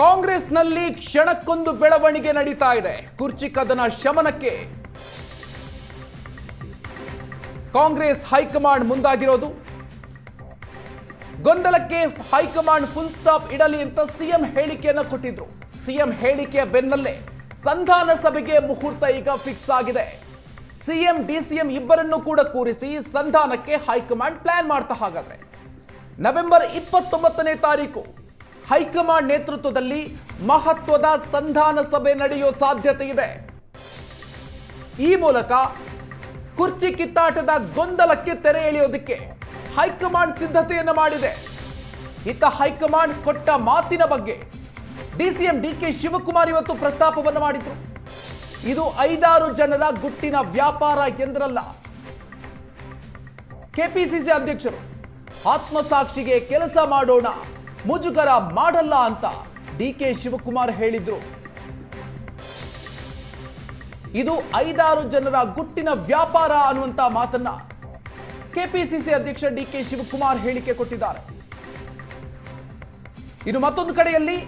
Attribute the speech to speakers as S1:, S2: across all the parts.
S1: ಕಾಂಗ್ರೆಸ್ನಲ್ಲಿ ಕ್ಷಣಕ್ಕೊಂದು ಬೆಳವಣಿಗೆ ನಡೀತಾ ಇದೆ. ಕುರ್ಚಿ ಕದನ ಶಮನಕ್ಕೆ. ಕಾಂಗ್ರೆಸ್ ಹೈಕಮಾಂಡ್ ಮುಂದಾಗಿರೋದು. ಗೊಂದಲಕ್ಕೆ ಹೈಕಮಾಂಡ್ ಫುಲ್ ಸ್ಟಾಪ್ ಇಡಲಿ ಅಂತ ಸಿಎಂ ಹೇಳಿಕೆಯನ್ನು ಕೊಟ್ಟಿದ್ರು. ಸಿಎಂ ಹೇಳಿಕೆಯ ಬೆನ್ನಲ್ಲೇ ಸಂಧಾನ ಸಭೆಗೆ ಮುಹೂರ್ತ ಈಗ ಫಿಕ್ಸ್ ಆಗಿದೆ. ಸಿಎಂ, ಡಿಸಿಎಂ ಇಬ್ಬರನ್ನು ಕೂಡ ಕೂರಿಸಿ ಸಂಧಾನಕ್ಕೆ ಹೈಕಮಾಂಡ್ ಪ್ಲಾನ್ ಮಾಡ್ತಾ ಹಾಗಾದ್ರೆ. ನವೆಂಬರ್ ಇಪ್ಪತ್ತೊಂಬತ್ತನೇ ತಾರೀಕು ಹೈಕಮಾಂಡ್ ನೇತೃತ್ವದಲ್ಲಿ ಮಹತ್ವದ ಸಂಧಾನ ಸಭೆ ನಡೆಯೋ ಸಾಧ್ಯತೆ ಇದೆ ಈ ಮೂಲಕ ಕುರ್ಚಿ ಕಿತ್ತಾಟದ ಗೊಂದಲಕ್ಕೆ ತೆರೆ ಎಳೆಯೋದಕ್ಕೆ ಹೈಕಮಾಂಡ್ ಸಿದ್ಧತೆಯನ್ನು ಮಾಡಿದೆ. ಇತ್ತ ಹೈಕಮಾಂಡ್ ಕೊಟ್ಟ ಮಾತಿನ ಬಗ್ಗೆ ಡಿಸಿಎಂ ಡಿಕೆ ಶಿವಕುಮಾರ್ ಇವತ್ತು ಪ್ರಸ್ತಾಪವನ್ನು ಮಾಡಿದ್ರು. ಇದು ಐದಾರು ಜನರ ಗುಟ್ಟಿನ ವ್ಯಾಪಾರ ಎಂದ್ರಲ್ಲ. ಕೆಪಿಸಿಸಿ ಅಧ್ಯಕ್ಷರು ಆತ್ಮಸಾಕ್ಷಿಗೆ ಕೆಲಸ ಮಾಡೋಣ ಮುಜುಗರ ಮಾಡಲ್ಲ ಅಂತ ಡಿ ಕೆ ಶಿವಕುಮಾರ್ ಹೇಳಿದ್ರು. ಇದು ಐದಾರು ಜನರ ಗುಟ್ಟಿನ ವ್ಯಾಪಾರ ಅನ್ನುವಂತ ಮಾತನ್ನ ಕೆಪಿಸಿಸಿ ಅಧ್ಯಕ್ಷ ಡಿ ಕೆ ಶಿವಕುಮಾರ್ ಹೇಳಿಕೆ ಕೊಟ್ಟಿದ್ದಾರೆ. ಇನ್ನು ಮತ್ತೊಂದು ಕಡೆಯಲ್ಲಿ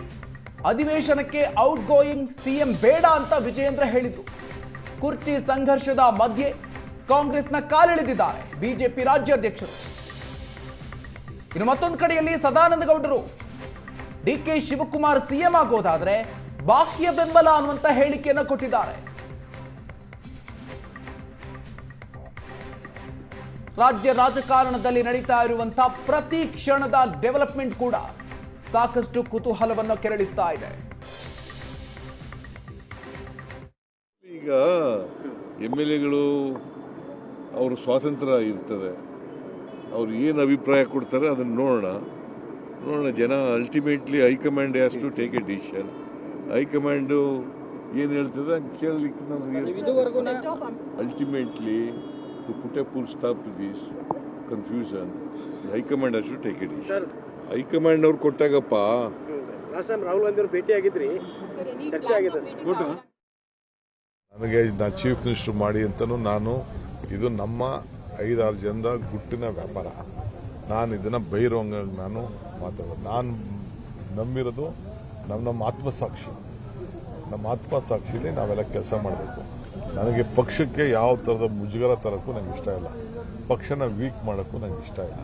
S1: ಅಧಿವೇಶನಕ್ಕೆ ಔಟ್ ಗೋಯಿಂಗ್ ಸಿಎಂ ಬೇಡ ಅಂತ ವಿಜಯೇಂದ್ರ ಹೇಳಿದ್ರು. ಕುರ್ಚಿ ಸಂಘರ್ಷದ ಮಧ್ಯೆ ಕಾಂಗ್ರೆಸ್ನ ಕಾಲಿಳಿದಿದ್ದಾರೆ ಬಿಜೆಪಿ ರಾಜ್ಯಾಧ್ಯಕ್ಷರು. ಇನ್ನು ಮತ್ತೊಂದು ಕಡೆಯಲ್ಲಿ ಸದಾನಂದ ಗೌಡರು ಡಿ ಕೆ ಶಿವಕುಮಾರ್ ಸಿಎಂ ಆಗೋದಾದ್ರೆ ಬಾಹ್ಯ ಬೆಂಬಲ ಅನ್ನುವಂತ ಹೇಳಿಕೆಯನ್ನು ಕೊಟ್ಟಿದ್ದಾರೆ. ರಾಜ್ಯ ರಾಜಕಾರಣದಲ್ಲಿ ನಡೀತಾ ಇರುವಂತಹ ಪ್ರತಿ ಕ್ಷಣದ ಡೆವಲಪ್ಮೆಂಟ್ ಕೂಡ ಸಾಕಷ್ಟು ಕುತೂಹಲವನ್ನು ಕೆರಳಿಸ್ತಾ ಇದೆ.
S2: ಈಗ ಎಂ ಎಲ್ ಎಗಳು ಅವರು ಸ್ವಾತಂತ್ರ್ಯ ಇರ್ತದೆ. ಅವ್ರು ಏನು ಅಭಿಪ್ರಾಯ ಕೊಡ್ತಾರೆ ಅದನ್ನು ನೋಡೋಣ. ನೋಡೋಣ ಜನ ultimately high command has to take a decision high command ಏನು ಹೇಳ್ತದೆ ಹಂಗೆ ಕೇಳಲಿಕ್ಕೆ ನಮ್ಗೆ ultimately to put a full stop to this confusion high command has to take a decision high command ಅವ್ರು ಕೊಟ್ಟಾಗಪ್ಪ?
S3: ಲಾಸ್ಟ್ ಟೈಮ್ ರಾಹುಲ್ ಗಾಂಧಿ ಅವರು ಭೇಟಿ ಆಗಿದ್ರಿ. ಚರ್ಚೆ ಆಗಿದೆ
S2: ನನಗೆ ನಾ ಚೀಫ್ ಮಿನಿಸ್ಟರ್ ಮಾಡಿ ಅಂತಲೂ ನಾನು ಇದು ನಮ್ಮ ಐದಾರು ಜನದ ಗುಟ್ಟಿನ ವ್ಯಾಪಾರ. ನಾನು ಇದನ್ನು ಬೈರೋಂಗ ನಾನು ಮಾತಾಡೋದು. ನಾನು ನಂಬಿರೋದು ನಮ್ಮ ನಮ್ಮ ಆತ್ಮಸಾಕ್ಷಿ. ನಮ್ಮ ಆತ್ಮಸಾಕ್ಷಿಲಿ ನಾವೆಲ್ಲ ಕೆಲಸ ಮಾಡಬೇಕು. ನನಗೆ ಪಕ್ಷಕ್ಕೆ ಯಾವ ಥರದ ಮುಜುಗರ ತರಕ್ಕೂ ನಂಗೆ ಇಷ್ಟ ಇಲ್ಲ. ಪಕ್ಷನ ವೀಕ್ ಮಾಡೋಕ್ಕೂ ನಂಗೆ ಇಷ್ಟ ಇಲ್ಲ.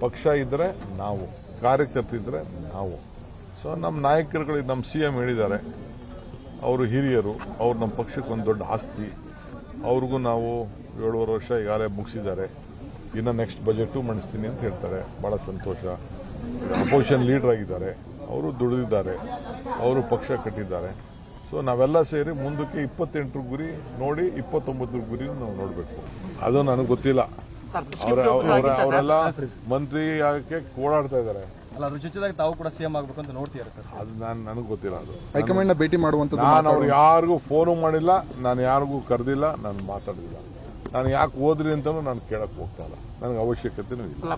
S2: ಪಕ್ಷ ಇದ್ದರೆ ನಾವು ಕಾರ್ಯಕರ್ತರಿದ್ದರೆ ನಾವು. ಸೊ ನಮ್ಮ ನಾಯಕರುಗಳಿಗೆ ನಮ್ಮ ಸಿ ಎಂ ಹೇಳಿದ್ದಾರೆ. ಅವರು ಹಿರಿಯರು, ಅವ್ರು ನಮ್ಮ ಪಕ್ಷಕ್ಕೆ ಒಂದು ದೊಡ್ಡ ಆಸ್ತಿ. ಅವ್ರಿಗೂ ನಾವು ಏಳುವರೆ ವರ್ಷ ಈಗಾಗಲೇ ಮುಗಿಸಿದ್ದಾರೆ. ಇನ್ನು ನೆಕ್ಸ್ಟ್ ಬಜೆಟು ಮಂಡಿಸ್ತೀನಿ ಅಂತ ಹೇಳ್ತಾರೆ. ಭಾಳ ಸಂತೋಷ. ಅಪೋಸಿಷನ್ ಲೀಡರ್ ಆಗಿದ್ದಾರೆ. ಅವರು ದುಡಿದಿದ್ದಾರೆ. ಅವರು ಪಕ್ಷ ಕಟ್ಟಿದ್ದಾರೆ. ಸೊ ನಾವೆಲ್ಲ ಸೇರಿ ಮುಂದಕ್ಕೆ ಇಪ್ಪತ್ತೆಂಟರ ಗುರಿ ನೋಡಿ ಇಪ್ಪತ್ತೊಂಬತ್ತರ ಗುರಿ ನಾವು ನೋಡಬೇಕು. ಅದು ನನಗೆ ಗೊತ್ತಿಲ್ಲ. ಅವರ ಅವರ ಅವರೆಲ್ಲ ಮಂತ್ರಿ ಆಗಕ್ಕೆ ಓಡಾಡ್ತಾ ಇದ್ದಾರೆ.
S4: ಅಲ್ಲ ಅದ್ರ ಜೊತೆದಾಗಿ ತಾವು ಕೂಡ ಸಿಎಂ ಆಗ್ಬೇಕು ಅಂತ ನೋಡ್ತೀರಾ ಸರ್.
S2: ಅದು ನಾನು ನನಗೆ ಗೊತ್ತಿಲ್ಲ ಅದು.
S5: ಹೈಕಮಾಂಡ್ನ ಭೇಟಿ ಮಾಡುವಂತದ್ದು
S2: ನಾನು ಅವ್ರು ಯಾರಿಗೂ ಫೋನು ಮಾಡಿಲ್ಲ ನಾನು ಯಾರಿಗೂ ಕರೆದಿಲ್ಲ ನಾನು ಮಾತಾಡಲಿಲ್ಲ ನಾನು ಯಾಕೆ ಹೋದ್ರಿ ಅಂತಲೂ ನಾನು ಕೇಳಕ್ ಹೋಗ್ತಾ ಇಲ್ಲ. ನನಗೆ ಅವಶ್ಯಕತೆನೂ ಇಲ್ಲ.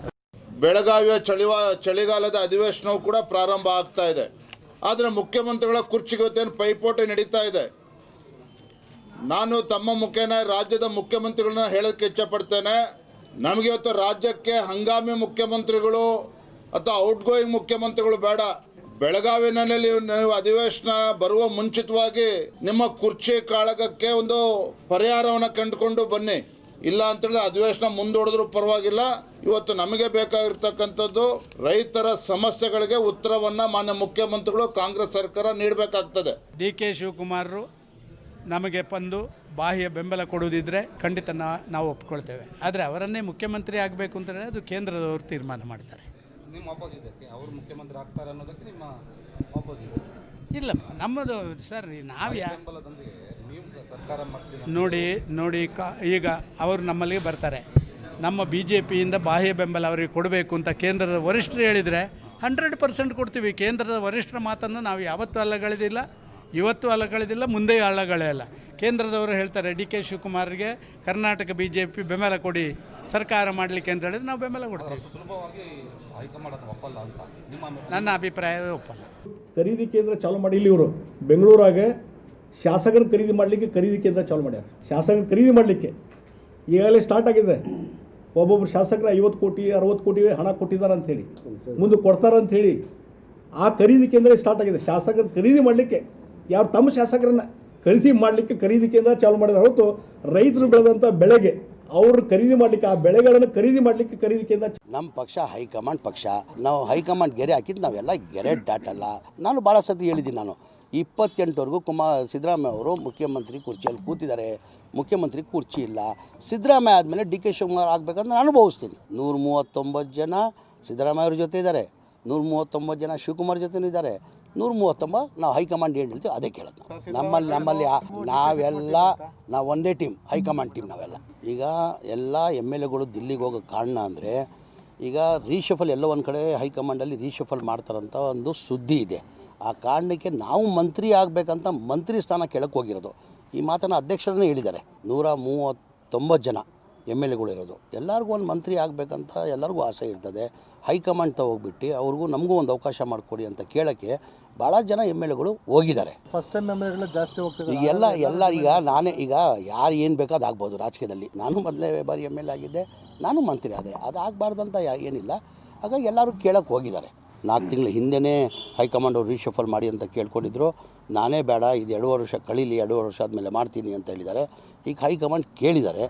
S6: ಬೆಳಗಾವಿಯ ಚಳಿವ ಚಳಿಗಾಲದ ಅಧಿವೇಶನವು ಕೂಡ ಪ್ರಾರಂಭ ಆಗ್ತಾ ಇದೆ. ಆದರೆ ಮುಖ್ಯಮಂತ್ರಿಗಳ ಕುರ್ಚಿಗೆ ಇವತ್ತೇನು ಪೈಪೋಟಿ ನಡೀತಾ ಇದೆ? ನಾನು ತಮ್ಮ ಮುಖೇನ ರಾಜ್ಯದ ಮುಖ್ಯಮಂತ್ರಿಗಳನ್ನ ಹೇಳಕ್ಕೆ ಇಚ್ಛಪಡ್ತೇನೆ. ನಮಗೆ ಇವತ್ತು ರಾಜ್ಯಕ್ಕೆ ಹಂಗಾಮಿ ಮುಖ್ಯಮಂತ್ರಿಗಳು ಅಥವಾ ಔಟ್ ಗೋಯಿಂಗ್ ಮುಖ್ಯಮಂತ್ರಿಗಳು ಬೇಡ. ಬೆಳಗಾವಿನಲ್ಲಿ ನೀವು ಅಧಿವೇಶನ ಬರುವ ಮುಂಚಿತವಾಗಿ ನಿಮ್ಮ ಕುರ್ಚಿ ಕಾಳಗಕ್ಕೆ ಒಂದು ಪರಿಹಾರವನ್ನು ಕಂಡುಕೊಂಡು ಬನ್ನಿ. ಇಲ್ಲ ಅಂತೇಳಿದ್ರೆ ಅಧಿವೇಶನ ಮುಂದೂಡಿದ್ರು ಪರವಾಗಿಲ್ಲ. ಇವತ್ತು ನಮಗೆ ಬೇಕಾಗಿರ್ತಕ್ಕಂಥದ್ದು ರೈತರ ಸಮಸ್ಯೆಗಳಿಗೆ ಉತ್ತರವನ್ನು ಮಾನ್ಯ ಮುಖ್ಯಮಂತ್ರಿಗಳು ಕಾಂಗ್ರೆಸ್ ಸರ್ಕಾರ ನೀಡಬೇಕಾಗ್ತದೆ.
S7: ಡಿ ಕೆ ಶಿವಕುಮಾರರು ನಮಗೆ ಬಂದು ಬಾಹ್ಯ ಬೆಂಬಲ ಕೊಡುವುದಿದ್ರೆ ಖಂಡಿತ ನಾವು ಒಪ್ಕೊಳ್ತೇವೆ. ಆದರೆ ಅವರನ್ನೇ ಮುಖ್ಯಮಂತ್ರಿ ಆಗಬೇಕು ಅಂತಂದರೆ ಅದು ಕೇಂದ್ರದವರು ತೀರ್ಮಾನ ಮಾಡ್ತಾರೆ.
S4: ನಿಮ್ಮ ಆಪೋಸಿಟ್ ಅವರು ಮುಖ್ಯಮಂತ್ರಿ ಆಗ್ತಾರೆ ಅನ್ನೋದಕ್ಕೆ ನಿಮ್ಮ ಆಪೋಸಿಟ್
S7: ಇಲ್ಲ ನಮ್ಮದು ಸರ್ ನಾವು ಯಾ
S4: ಬೆಂಬಲದೊಂದಿಗೆ ನೀವು ಸರ್ಕಾರ ಮಾಡ್ತೀವಿ
S7: ನೋಡಿ ನೋಡಿ ಕಾ ಈಗ ಅವರು ನಮ್ಮಲ್ಲಿಗೆ ಬರ್ತಾರೆ. ನಮ್ಮ ಬಿ ಜೆ ಪಿಯಿಂದ ಬಾಹ್ಯ ಬೆಂಬಲ ಅವರಿಗೆ ಕೊಡಬೇಕು ಅಂತ ಕೇಂದ್ರದ ವರಿಷ್ಠರು ಹೇಳಿದರೆ ಹಂಡ್ರೆಡ್ ಪರ್ಸೆಂಟ್ ಕೊಡ್ತೀವಿ. ಕೇಂದ್ರದ ವರಿಷ್ಠರ ಮಾತನ್ನು ನಾವು ಯಾವತ್ತೂ ಅಲ್ಲಗಳೆದಿಲ್ಲ. ಇವತ್ತು ಅಲ್ಲಗಳೆದಿಲ್ಲ ಮುಂದೆ ಅಲ್ಲಗಳೆಯಲ್ಲ ಕೇಂದ್ರದವರು ಹೇಳ್ತಾರೆ ಡಿ ಕೆ ಶಿವಕುಮಾರ್ಗೆ ಕರ್ನಾಟಕ ಬಿ ಜೆ ಪಿ ಬೆಂಬಲ ಕೊಡಿ ಸರ್ಕಾರ ಮಾಡಲಿಕ್ಕೆ ಅಂತ ಹೇಳಿದ್ರೆ ನಾವು ಬೆಂಬಲ ಕೊಡ್ತೀವಿ.
S4: ಸುಲಭವಾಗಿ ಹೈಕಮಾಂಡ್ ಅಥವಾ ಒಪ್ಪಲ್ಲ ಅಂತ ನಿಮ್ಮ
S7: ನನ್ನ ಅಭಿಪ್ರಾಯ ಒಪ್ಪಲ್ಲ.
S8: ಖರೀದಿ ಕೇಂದ್ರ ಚಾಲು ಮಾಡಿಲ್ಲ ಇವರು. ಬೆಂಗಳೂರಾಗೆ ಶಾಸಕರ ಖರೀದಿ ಮಾಡಲಿಕ್ಕೆ ಖರೀದಿ ಕೇಂದ್ರ ಚಾಲು ಮಾಡ್ಯಾರ. ಶಾಸಕರ ಖರೀದಿ ಮಾಡಲಿಕ್ಕೆ ಈಗಾಗಲೇ ಸ್ಟಾರ್ಟ್ ಆಗಿದೆ. ಒಬ್ಬೊಬ್ರು ಶಾಸಕರು ಐವತ್ತು ಕೋಟಿ ಅರವತ್ತು ಕೋಟಿ ಹಣ ಕೊಟ್ಟಿದ್ದಾರೆ ಅಂಥೇಳಿ ಮುಂದೆ ಕೊಡ್ತಾರೆ ಹೇಳಿ ಆ ಖರೀದಿ ಕೇಂದ್ರ ಸ್ಟಾರ್ಟ್ ಆಗಿದೆ. ಶಾಸಕರು ಖರೀದಿ ಮಾಡಲಿಕ್ಕೆ ಯಾರು ತಮ್ಮ ಶಾಸಕರನ್ನ ಖರೀದಿ ಮಾಡಲಿಕ್ಕೆ ಖರೀದಿ ಕೇಂದ್ರ ಚಾಲು ಮಾಡಿದ್ರೆ ಹೊರತು ರೈತರು ಬೆಳೆದಂಥ ಬೆಳೆಗೆ ಅವರು ಖರೀದಿ ಮಾಡಲಿಕ್ಕೆ, ಆ ಬೆಳೆಗಳನ್ನು ಖರೀದಿ ಮಾಡಲಿಕ್ಕೆ ಖರೀದಿ ಕೇಂದ್ರ
S5: ನಮ್ಮ ಪಕ್ಷ, ಹೈಕಮಾಂಡ್ ಪಕ್ಷ, ನಾವು ಹೈಕಮಾಂಡ್ ಗೆರೆ ಹಾಕಿದ್ದು ನಾವೆಲ್ಲ ಗೆರೆ ದಾಟಲ್ಲ. ನಾನು ಭಾಳ ಸತಿ ಹೇಳಿದ್ದೀನಿ ನಾನು, ಇಪ್ಪತ್ತೆಂಟವರೆಗೂ ಕುಮಾರ್ ಸಿದ್ದರಾಮಯ್ಯ ಅವರು ಮುಖ್ಯಮಂತ್ರಿ ಕುರ್ಚಿಯಲ್ಲಿ ಕೂತಿದ್ದಾರೆ. ಮುಖ್ಯಮಂತ್ರಿ ಕುರ್ಚಿ ಇಲ್ಲ. ಸಿದ್ದರಾಮಯ್ಯ ಆದಮೇಲೆ ಡಿ ಕೆ ಶಿವಕುಮಾರ್ ಆಗಬೇಕಂತ ನಾನು ಭಾವಿಸ್ತೀನಿ ನೂರ ಮೂವತ್ತೊಂಬತ್ತು ಜನ ಸಿದ್ದರಾಮಯ್ಯ ಅವ್ರ ಜೊತೆ ಇದ್ದಾರೆ. ನೂರ ಮೂವತ್ತೊಂಬತ್ತು ಜನ ಶಿವಕುಮಾರ್ ಜೊತೆನೂ ಇದ್ದಾರೆ. ನೂರ ಮೂವತ್ತೊಂಬ ನಾವು ಹೈಕಮಾಂಡ್ ಏನು ಹೇಳ್ತೀವಿ ಅದೇ ಕೇಳೋದು ನಾವು. ನಮ್ಮಲ್ಲಿ ನಮ್ಮಲ್ಲಿ ಆ- ನಾವೆಲ್ಲ ನಾವು ಒಂದೇ ಟೀಮ್ ಹೈಕಮಾಂಡ್ ಟೀಮ್ ನಾವೆಲ್ಲ. ಈಗ ಎಲ್ಲ ಎಂ ಎಲ್ ಎಗಳು ದಿಲ್ಲಿಗೆ ಹೋಗೋ ಕಾರಣ ಅಂದರೆ ಈಗ ರೀಶಫಲ್ ಎಲ್ಲೋ ಒಂದು ಕಡೆ ಹೈಕಮಾಂಡಲ್ಲಿ ರೀಶಫಲ್ ಮಾಡ್ತಾರಂತ ಒಂದು ಸುದ್ದಿ ಇದೆ. ಆ ಕಾರಣಕ್ಕೆ ನಾವು ಮಂತ್ರಿ ಆಗಬೇಕಂತ ಮಂತ್ರಿ ಸ್ಥಾನ ಕೆಳಕ್ಕೆ ಹೋಗಿರೋದು. ಈ ಮಾತನ್ನು ಅಧ್ಯಕ್ಷರನ್ನೇ ಹೇಳಿದ್ದಾರೆ. ನೂರ ಮೂವತ್ತೊಂಬತ್ತು ಜನ. ಎಂ ಎಲ್ ಎಗಳಿರೋದು ಎಲ್ಲರಿಗೂ ಒಂದು ಮಂತ್ರಿ ಆಗಬೇಕಂತ ಎಲ್ಲರಿಗೂ ಆಸೆ ಇರ್ತದೆ. ಹೈಕಮಾಂಡ್ ಹೋಗ್ಬಿಟ್ಟು ಅವ್ರಿಗೂ ನಮಗೂ ಒಂದು ಅವಕಾಶ ಮಾಡಿಕೊಡಿ ಅಂತ ಕೇಳೋಕ್ಕೆ ಭಾಳ ಜನ ಎಂ ಎಲ್ ಎಗಳು ಹೋಗಿದ್ದಾರೆ.
S8: ಫಸ್ಟ್ ಟೈಮ್ ಮೆಮರಿಗಳು ಜಾಸ್ತಿ ಹೋಗ್ತಾರೆ
S5: ಈಗ ಎಲ್ಲ ಎಲ್ಲ ಈಗ ನಾನೇ ಈಗ ಯಾರು ಏನು ಬೇಕಾದ ಆಗ್ಬೋದು ರಾಜಕೀಯದಲ್ಲಿ. ನಾನು ಮೊದಲೇ ಬಾರಿ ಎಂ ಎಲ್ ಆಗಿದ್ದೆ ನಾನು ಮಂತ್ರಿ ಆದರೆ ಅದು ಆಗಬಾರ್ದಂತ ಏನಿಲ್ಲ. ಹಾಗಾಗಿ ಎಲ್ಲರೂ ಕೇಳೋಕ್ಕೆ ಹೋಗಿದ್ದಾರೆ. ನಾಲ್ಕು ತಿಂಗಳ ಹಿಂದೆನೇ ಹೈಕಮಾಂಡ್ ಅವ್ರು ರೀಶಫಲ್ ಮಾಡಿ ಅಂತ ಕೇಳ್ಕೊಂಡಿದ್ರು. ನಾನೇ ಬೇಡ ಇದು ಎರಡು ವರ್ಷ ಕಳೀಲಿ ಎರಡು ವರ್ಷ ಆದಮೇಲೆ ಮಾಡ್ತೀನಿ ಅಂತ ಹೇಳಿದ್ದಾರೆ. ಈಗ ಹೈಕಮಾಂಡ್ ಕೇಳಿದ್ದಾರೆ.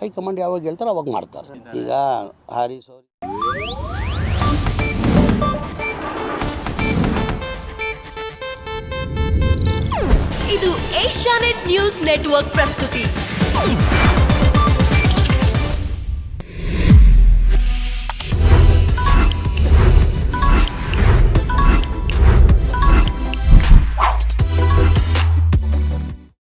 S5: ಹೈಕಮಾಂಡ್ ಯಾವಾಗ ಹೇಳ್ತಾರೆ ಅವಾಗ ಮಾಡ್ತಾರೆ. ಈಗ ಹಾರಿಸ್ ಅವರು
S9: ಇದು ಏಷ್ಯಾನೆಟ್ ನ್ಯೂಸ್ ನೆಟ್ವರ್ಕ್ ಪ್ರಸ್ತುತಿ.